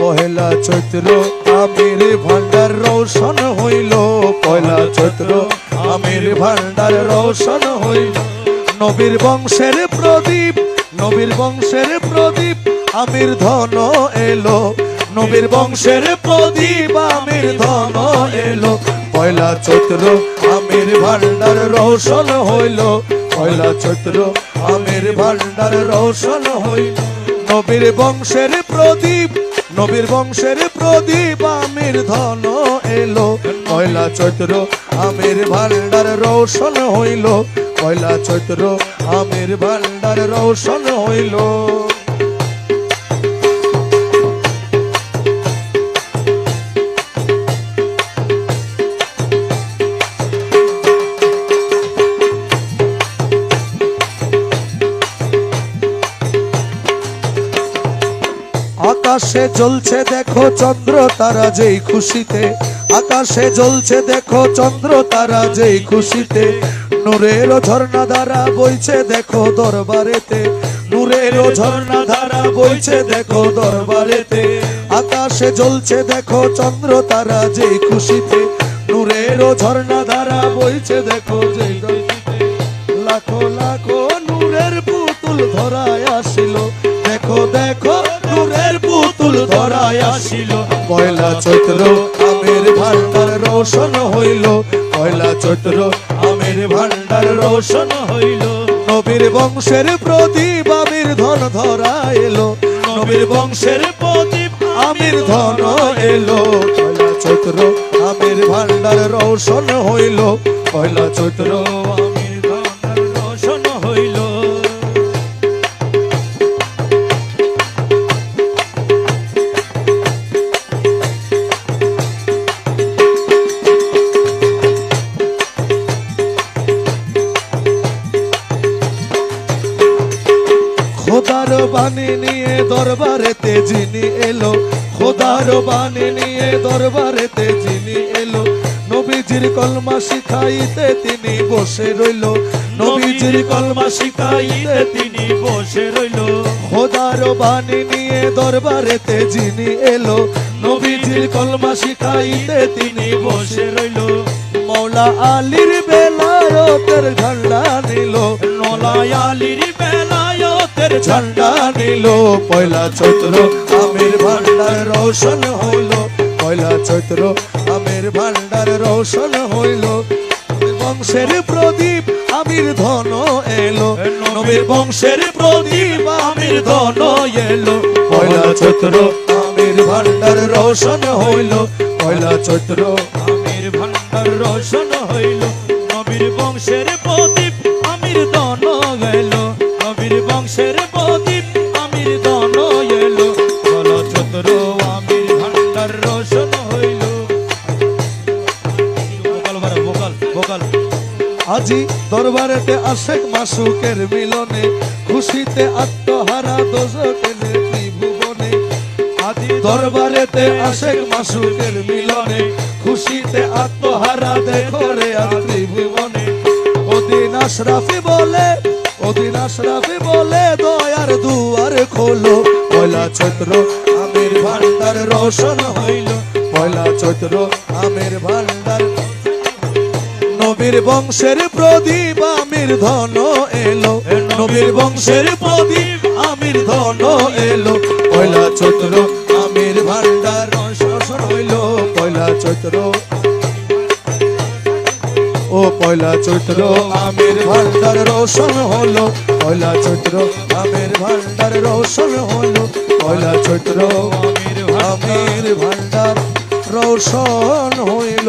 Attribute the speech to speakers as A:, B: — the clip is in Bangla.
A: পহেলা চৈত্র, আমির ভান্ডার রোশন হইল। পয়লা চৈত্র, আমির ভান্ডার রোশন হইল। নবীর বংশের প্রদীপ, নবীর বংশের প্রদীপ, আমির ধন এলো। নবীর বংশের প্রদীপ, আমির ধন এলো। পয়লা চৈত্র, আমির ভান্ডার রোশন হইল। পয়লা চৈত্র, আমির ভান্ডার রোশন হইল। নবীর বংশের প্রদীপ নবীর বংশের প্রদীপ আমির ধন এলো। কয়লা চৈত্র আমির ভান্ডার রৌশন হইল। কয়লা চৈত্র আমির ভান্ডার রৌশন হইল। আকাশে জ্বলছে, দেখো চন্দ্র, তারা যেই খুশিতে। আকাশে জ্বলছে, দেখো চন্দ্র, তারা যেই খুশিতে। নূরের ঝর্ণা ধারা বইছে, দেখো দরবারেতে। নূরের ঝর্ণা ধারা বইছে, দেখো দরবারেতে। আকাশে জ্বলছে, দেখো চন্দ্র, তারা যেই খুশিতে। নূরের ঝর্ণা ধারা বইছে, দেখো যেই লাখো লাখো নূরের পুতুল ধরায় আসিল। দেখো দেখো নূরের পুতুল ধরায় আসিল। পয়লা চৈত্র আমের ভান্ডার রোশন হইল। পয়লা চৈত্র আমের ভান্ডার রোশন হইল। নবীর বংশের প্রদীপ আমির ধন ধরা এলো। নবীর বংশের প্রদীপ আমির ধন এলো। পয়লা চৈত্র আমির ভান্ডার রোশন হইল। পয়লা চৈত্র খোদার বাণী নিয়ে দরবারেতে যিনি এলো খোদার বাণী নিয়ে দরবারেতে যিনি এলো নবীজির কলমা শিখাইতে তিনি বসে রইল নবীজির কলমা শিখাইতে তিনি বসে রইল। খোদার বাণী নিয়ে দরবারেতে যিনি এলো নবীজির কলমা শিখাইতে তিনি বসে রইল। মৌলা আলীর বেলায়তের ঝান্ডা নিল মৌলা আলীর বেলায়তের ঝান্ডা নিল, পয়লা চৈত্র আমির ভান্ডার রোশন হইল। পয়লা চৈত্র আমির ভান্ডার রোশন হইল। বংশের প্রদীপ আমির ধন এলো। নবীর বংশের প্রদীপ আমির ধন এলো। পয়লা চৈত্র আমির ভান্ডার রোশন হইল। পয়লা চৈত্র আমির ভান্ডার রোশন হইল। নবীর বংশের প্রদীপ আমির ধন এলো। আজি দরবারেতে আশেক মাসুকের মিলনে, খুশিতে আত্মহারা দোজকেনে ত্রিভুবনে। আজি দরবারেতে আশেক মাসুকের মিলনে, খুশিতে আত্মহারা দেখো রে আর ত্রিভুবনে। ওদিন আশরাফি বলে ওদিন আশরাফি বলে, দয়ার দুয়ার খোলো। পয়লা চৈত্র আমির ভান্ডার রোশন হইল। পয়লা চৈত্র আমির ভান্ডার নবীর বংশের প্রদীপ, আমির ধন এলো। নবীর বংশের প্রদীপ, আমির ধন এলো। পয়লা চৈত্র, আমির ভান্ডার শাসন হইল পয়লা চৈত্র, ও পয়লা চৈত্র, আমির ভান্ডার রোশন হলো। পয়লা চৈত্র, আমির ভান্ডার রোশন হলো। পয়লা চৈত্র, আমির ভান্ডার রোশন হইল।